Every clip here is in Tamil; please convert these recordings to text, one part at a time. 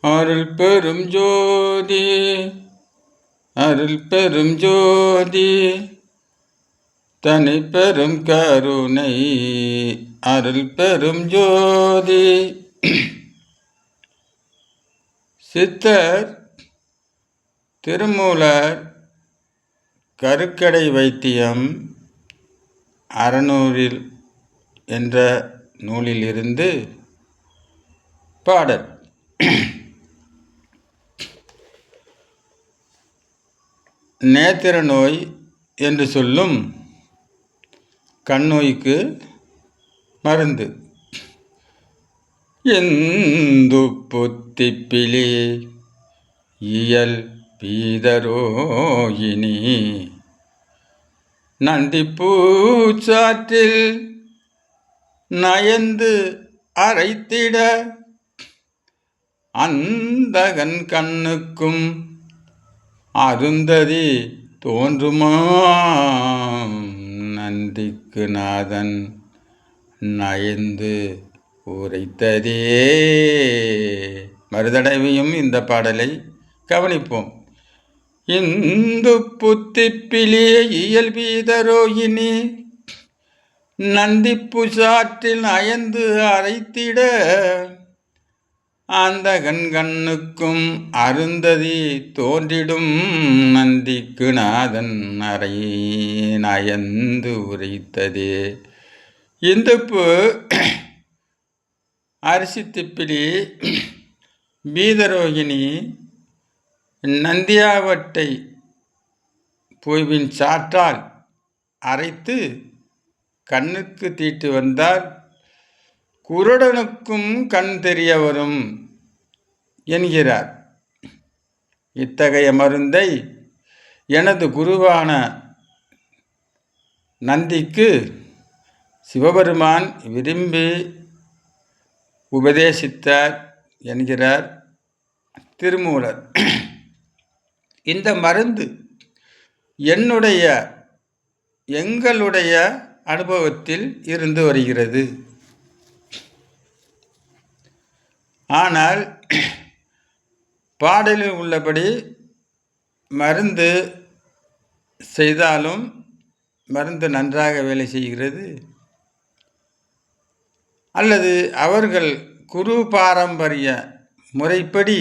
அருள் பெரும் ஜோதி அருள் பெரும் ஜோதி. தனி பெரும் கருணை அருள் பெரும் ஜோதி. சித்தர் திருமூலர் கருக்கடை வைத்தியம் அறநூறில் என்ற நூலிலிருந்து பாடல். நேத்திர நோய் என்று சொல்லும் கண் நோய்க்கு மருந்து. எந்து புத்திப்பிலே இயல் பீதரோயினி நந்தி பூச்சாற்றில் நயந்து அரைத்திட அந்தகன் கண்ணுக்கும் அருந்ததி தோன்றுமா? நந்திக்கு நாதன் நயந்து உரைத்ததே. மறுதடவையும் இந்த பாடலை கவனிப்போம். இந்து புத்திப்பிலே இயல்பீதரோகினி நந்தி புசாற்றில் அயந்து அரைத்திட அந்த கண்கண்ணுக்கும் அருந்ததி தோன்றிடும் நந்திக்கு நாதன் அறை நயந்து உரைத்ததே. இந்துப்பு அரிசி திப்பிலி பீதரோகிணி நந்தியாவட்டை பூவின் சாற்றால் அரைத்து கண்ணுக்கு தீட்டு வந்தால் குருடனுக்கும் கண் தெரிய வரும் என்கிறார். இத்தகைய மருந்தை எனது குருவான நந்திக்கு சிவபெருமான் விரும்பி உபதேசித்தார் என்கிறார் திருமூலர். இந்த மருந்து என்னுடைய எங்களுடைய அனுபவத்தில் இருந்து வருகிறது. ஆனால் பாடலில் உள்ளபடி மருந்து செய்தாலும் மருந்து நன்றாக வேலை செய்கிறது. அல்லது அவர்கள் குரு பாரம்பரிய முறைப்படி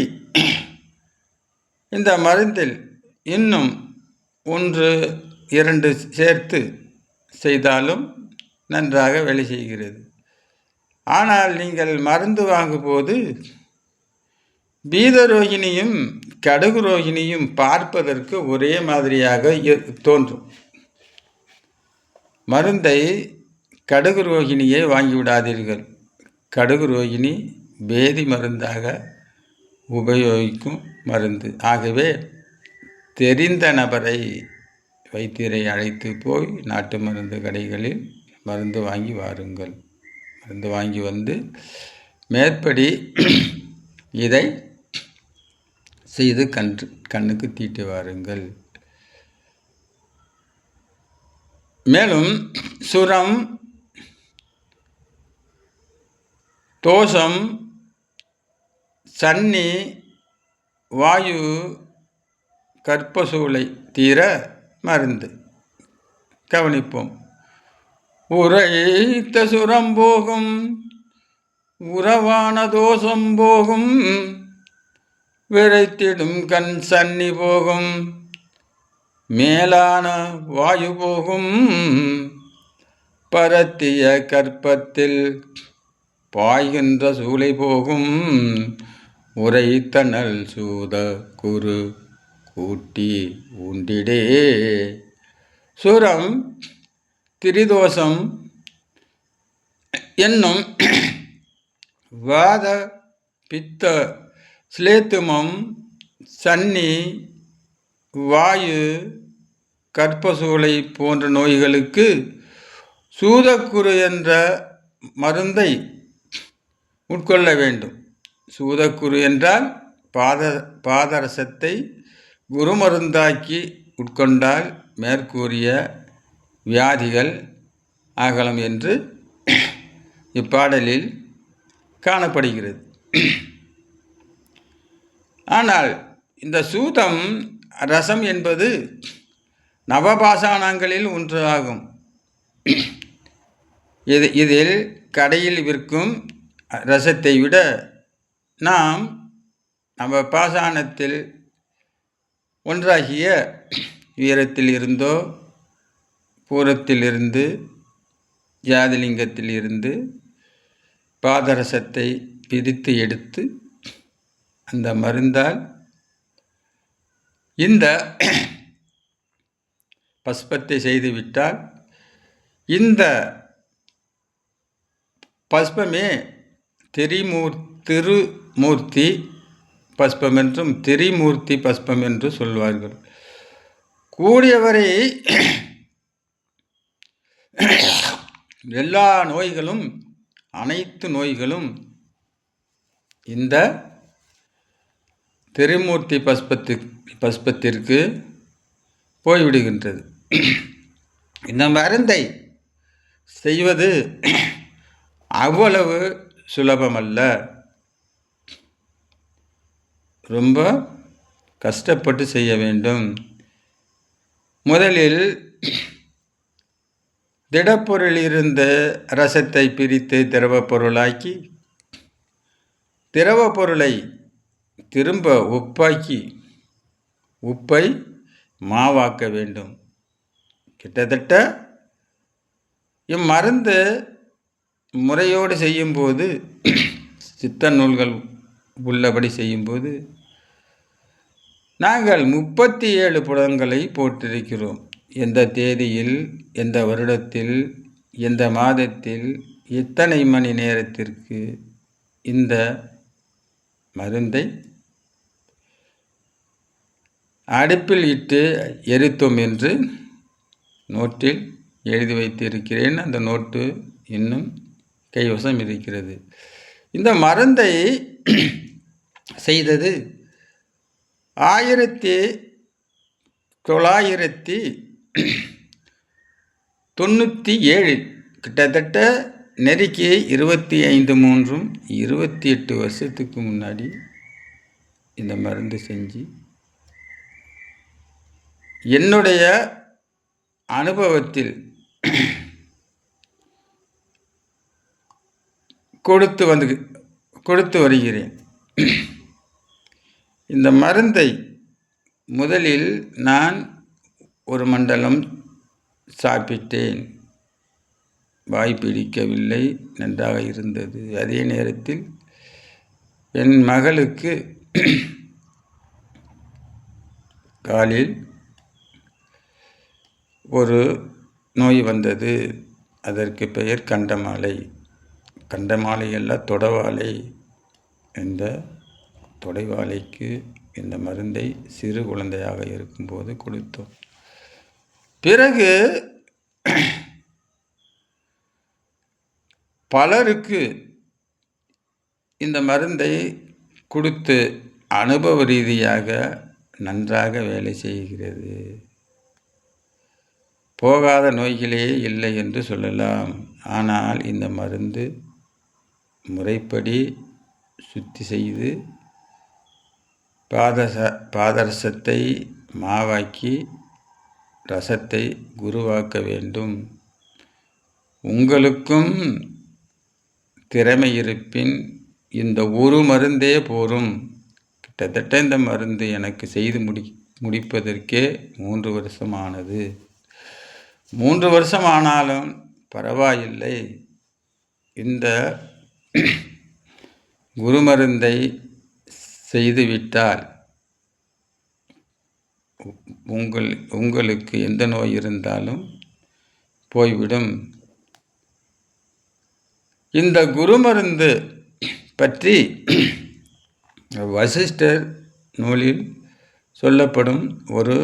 இந்த மருந்தில் இன்னும் ஒன்று இரண்டு சேர்த்து செய்தாலும் நன்றாக வேலை செய்கிறது. ஆனால் நீங்கள் மருந்து வாங்கும்போது பீதரோகிணியும் கடுகு ரோகிணியும் பார்ப்பதற்கு ஒரே மாதிரியாக தோன்றும். மருந்தை கடுகு ரோகிணியை வாங்கிவிடாதீர்கள். கடுகு ரோகிணி பேதி மருந்தாக உபயோகிக்கும் மருந்து. ஆகவே தெரிந்த நபரை வைத்தியரை அழைத்து போய் நாட்டு மருந்து கடைகளில் மருந்து வாங்கி வாருங்கள். மருந்து வாங்கி வந்து மேற்படி இதை செய்து கன்று கண்ணுக்கு தீட்டி வாருங்கள். மேலும் சுரம் தோஷம் சன்னி வாயு கற்பசூளை தீர மருந்து. கவனிப்போம். உரைத்த சுரம் போகும் உறவான தோஷம் போகும் விரைத்திடும் கண் சன்னி போகும் மேலான வாயு போகும் பரத்திய கற்பத்தில் பாய்கின்ற சூளை போகும் உரைத்தனல் சூத குரு கூட்டி உண்டிடே சுரம் திரிதோஷம் என்னும் வாத பித்த ஸ்லேத்துமம் சன்னி வாயு கற்பசூளை போன்ற நோய்களுக்கு சூதக்குரு என்ற மருந்தை உட்கொள்ள வேண்டும். சூதக்குரு என்றால் பாத பாதரசத்தை குருமருந்தாக்கி உட்கொண்டால் மேற்கூறிய வியாதிகள் ஆகலாம் என்று இப்பாடலில் காணப்படுகிறது. ஆனால் இந்த சூதம் ரசம் என்பது நவபாசானங்களில் ஒன்று ஆகும் இது இதில் கடையில் விற்கும் ரசத்தை விட நாம் நம்ம பாசானத்தில் ஒன்றாகிய வீரத்தில் இருந்தோ பூரத்தில் இருந்து ஜாதிலிங்கத்தில் இருந்து பாதரசத்தை பிரித்து எடுத்து அந்த மருந்தால் இந்த பஸ்பத்தை செய்துவிட்டால் இந்த பஸ்பமே திரிமூர் திருமூர்த்தி பஸ்பம் என்றும் திரிமூர்த்தி பஸ்பம் என்று சொல்வார்கள். கூடியவரை எல்லா நோய்களும் அனைத்து நோய்களும் இந்த திருமூர்த்தி பஸ்பத்து பஸ்பத்திற்கு போய்விடுகின்றது. இந்த மருந்தை செய்வது அவ்வளவு சுலபமல்ல. ரொம்ப கஷ்டப்பட்டு செய்ய வேண்டும். முதலில் திடப்பொருள் இருந்த ரசத்தை பிரித்து திரவ பொருளாக்கி திரவ பொருளை திரும்ப உப்பாக்கி உப்பை மாவாக்க வேண்டும். கிட்டத்தட்ட இம்மருந்து முறையோடு செய்யும்போது சித்த நூல்கள் உள்ளபடி செய்யும்போது நாங்கள் முப்பத்தி ஏழு புலங்களை போட்டிருக்கிறோம். எந்த தேதியில் எந்த வருடத்தில் எந்த மாதத்தில் எத்தனை மணி நேரத்திற்கு இந்த மருந்தை அடுப்பில் இட்டு எரித்தோம் என்று நோட்டில் எழுதி வைத்திருக்கிறேன். அந்த நோட்டு இன்னும் கைவசம் இருக்கிறது. இந்த மருந்தை செய்தது ஆயிரத்தி தொள்ளாயிரத்தி தொண்ணூற்றி ஏழு கிட்டத்தட்ட நெருக்கி இருபத்தி ஐந்து மூன்றும் இருபத்தி எட்டு வருஷத்துக்கு முன்னாடி இந்த மருந்து செஞ்சு என்னுடைய அனுபவத்தில் கொடுத்து வந்து கொடுத்து வருகிறேன். இந்த மருந்தை முதலில் நான் ஒரு மண்டலம் சாப்பிட்டேன். வாய் பிடிக்கவில்லை நன்றாக இருந்தது. அதே நேரத்தில் என் மகளுக்கு காலில் ஒரு நோய் வந்தது. அதற்கு பெயர் கண்டமாலை. கண்டமாலை அல்ல தொடவாலை இந்த தொடைவாலைக்கு இந்த மருந்தை சிறு குழந்தையாக இருக்கும்போது கொடுத்தோம். பிறகு பலருக்கு இந்த மருந்தை கொடுத்து அனுபவ ரீதியாக நன்றாக வேலை செய்கிறது. போகாத நோய்களே இல்லை என்று சொல்லலாம். ஆனால் இந்த மருந்து முறைப்படி சுத்தி செய்து பாதச பாதரசத்தை மாவாக்கி ரசத்தை குருவாக்க வேண்டும். உங்களுக்கும் திறமை இருப்பின் இந்த ஒரு மருந்தே போரும். கிட்டத்தட்ட இந்த மருந்து எனக்கு செய்து முடி முடிப்பதற்கே மூன்று வருஷமானது. மூன்று வருஷம் ஆனாலும் பரவாயில்லை. இந்த குருமருந்தை செய்துவிட்டால் உங்கள் உங்களுக்கு எந்த நோய் இருந்தாலும் போய்விடும். இந்த குருமருந்து பற்றி வசிஷ்டர் நூலில் சொல்லப்படும் ஒரு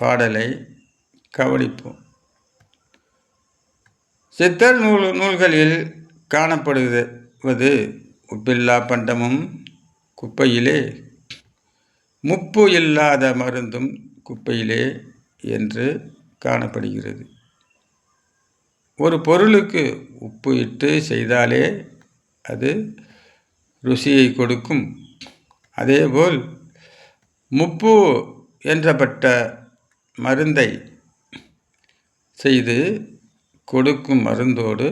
பாடலை கவனிப்போம். சித்தர் நூல் நூல்களில் காணப்படுவது உப்பில்லா பண்டமும் குப்பையிலே முப்பு இல்லாத மருந்தும் குப்பையிலே என்று காணப்படுகிறது. ஒரு பொருளுக்கு உப்பு இட்டு செய்தாலே அது ருசியை கொடுக்கும். அதேபோல் முப்பு என்றப்பட்ட மருந்தை செய்து கொடுக்கும் மருந்தோடு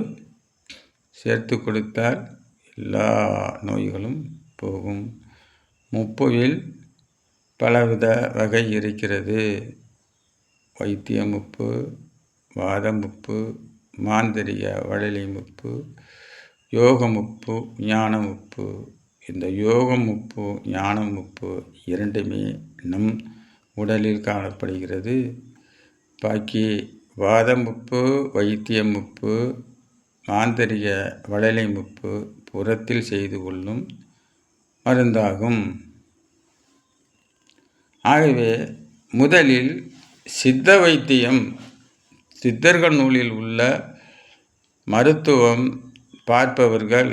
சேர்த்து கொடுத்தால் எல்லா நோய்களும் போகும். முப்புவில் பலவித வகை இருக்கிறது. வைத்தியமுப்பு வாதமுப்பு வாத முப்பு மாந்திரிக வழலி முப்பு யோக இந்த யோகம் ஞானமுப்பு ஞானம் இரண்டுமே நம் உடலில் காணப்படுகிறது. பாக்கி வாதமுப்பு வைத்தியமுப்பு மாந்தரிக வளலை முப்பு புறத்தில் செய்து கொள்ளும் மருந்தாகும். ஆகவே முதலில் சித்த வைத்தியம் சித்தர்கள் நூலில் உள்ள மருத்துவம் பார்ப்பவர்கள்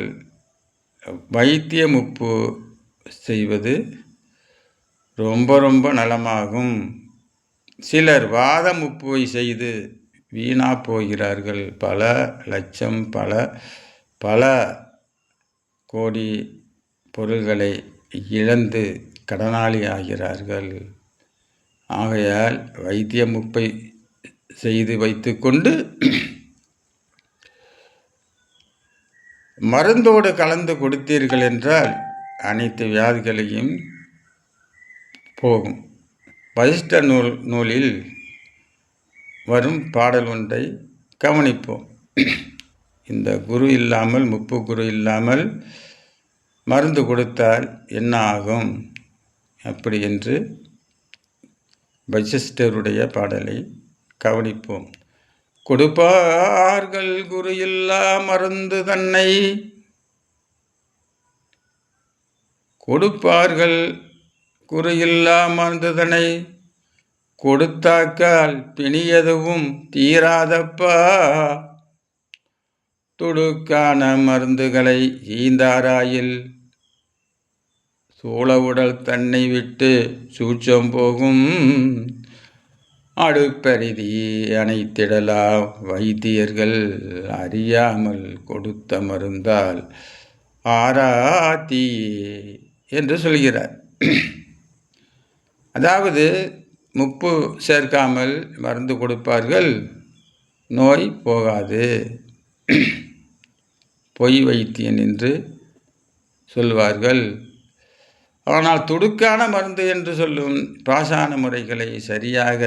வைத்திய முப்பு செய்வது ரொம்ப ரொம்ப நலமாகும். சிலர் வாதம் உப்புவை செய்து வீணா போகிறார்கள். பல லட்சம் பல பல கோடி பொருள்களை இழந்து கடனாளி ஆகிறார்கள் ஆகையால் வைத்திய முப்பை செய்து வைத்துக்கொண்டு மருந்தோடு கலந்து கொடுத்தீர்கள் என்றால் அனைத்து வியாதிகளையும் போகும். வசிஷ்ட நூல் நூலில் வரும் பாடல் ஒன்றை கவனிப்போம். இந்த குரு இல்லாமல் முப்பு குரு இல்லாமல் மருந்து கொடுத்தால் என்ன ஆகும்? அப்படி என்று வசிஷ்டருடைய பாடலை கவனிப்போம். கொடுப்பார்கள் குரு இல்லா மருந்து தன்னை. கொடுப்பார்கள் இல்லா மருந்துதனை கொடுத்தாக்கால் பிணியதுவும் தீராதப்பா. துடுக்கான மருந்துகளை ஈந்தாராயில். சூழ உடல் தன்னை விட்டு சூச்சம் போகும் அடுப்பரிதி அணைத்திடலாம் வைத்தியர்கள் அறியாமல் கொடுத்த மருந்தால் ஆராத்தி என்று சொல்கிறார். அதாவது முப்பு சேர்க்காமல் மருந்து கொடுப்பார்கள் நோய் போகாது. பொய் வைத்தியன் என்று சொல்வார்கள். ஆனால் துடுக்கான மருந்து என்று சொல்லும் பாசான முறைகளை சரியாக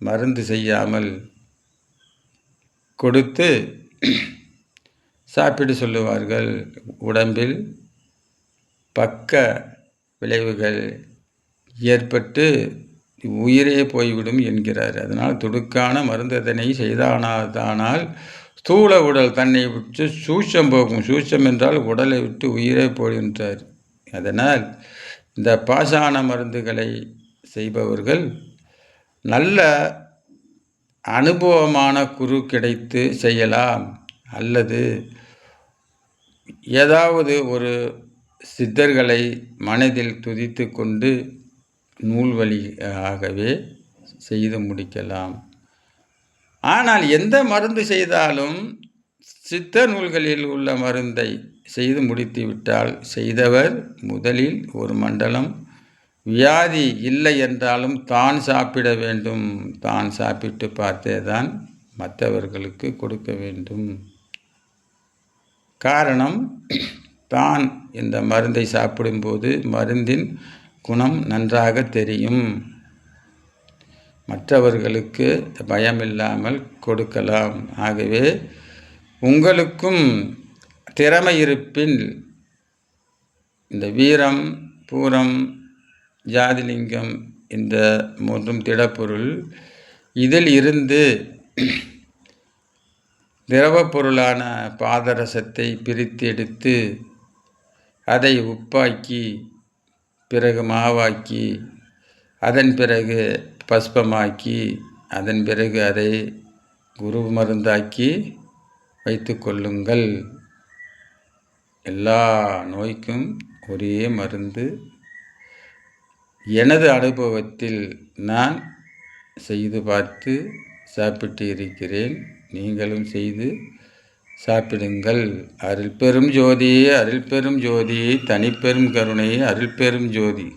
மருந்து செய்யாமல் கொடுத்து சாப்பிட்டு சொல்லுவார்கள். உடம்பில் பக்க விளைவுகள் ஏற்பட்டு உயிரே போய்விடும் என்கிறார். அதனால் துடுக்கான மருந்து அதனை செய்தானாதானால் ஸ்தூல உடல் தன்னை விட்டு சூச்சம் போகும். சூச்சம் என்றால் உடலை விட்டு உயிரே போகின்றார். அதனால் இந்த பாஷான மருந்துகளை செய்பவர்கள் நல்ல அனுபவமான குரு கிடைத்து செய்யலாம். அல்லது ஏதாவது ஒரு சித்தர்களை மனதில் துதித்து கொண்டு நூல் வழியாகவே செய்து முடிக்கலாம். ஆனால் எந்த மருந்து செய்தாலும் சித்த நூல்களில் உள்ள மருந்தை செய்து முடித்துவிட்டால் செய்தவர் முதலில் ஒரு மண்டலம். வியாதி இல்லை என்றாலும் தான் சாப்பிட வேண்டும். தான் சாப்பிட்டு பார்த்தே தான் மற்றவர்களுக்கு கொடுக்க வேண்டும். காரணம் தான் இந்த மருந்தை சாப்பிடும்போது மருந்தின் குணம் நன்றாக தெரியும். மற்றவர்களுக்கு பயமில்லாமல் கொடுக்கலாம். ஆகவே உங்களுக்கும் திறமை இருப்பின் இந்த வீரம் பூரம் ஜாதிலிங்கம் இந்த மூன்றும் திடப்பொருள். இதில் இருந்து திரவப்பொருளான பாதரசத்தை பிரித்து எடுத்து அதை உப்பாக்கி பிறகு மாவாக்கி அதன் பிறகு பஸ்பமாக்கி அதன் பிறகு அதை குரு மருந்தாக்கி வைத்து கொள்ளுங்கள். எல்லா நோய்க்கும் ஒரே மருந்து. எனது அனுபவத்தில் நான் செய்து பார்த்து சாப்பிட்டு இருக்கிறேன் நீங்களும் செய்து சாப்பிடுங்கள். அருள் பெரும் ஜோதி அருள் பெரும் ஜோதி தனிப்பெரும் கருணை அருள் பெரும் ஜோதி.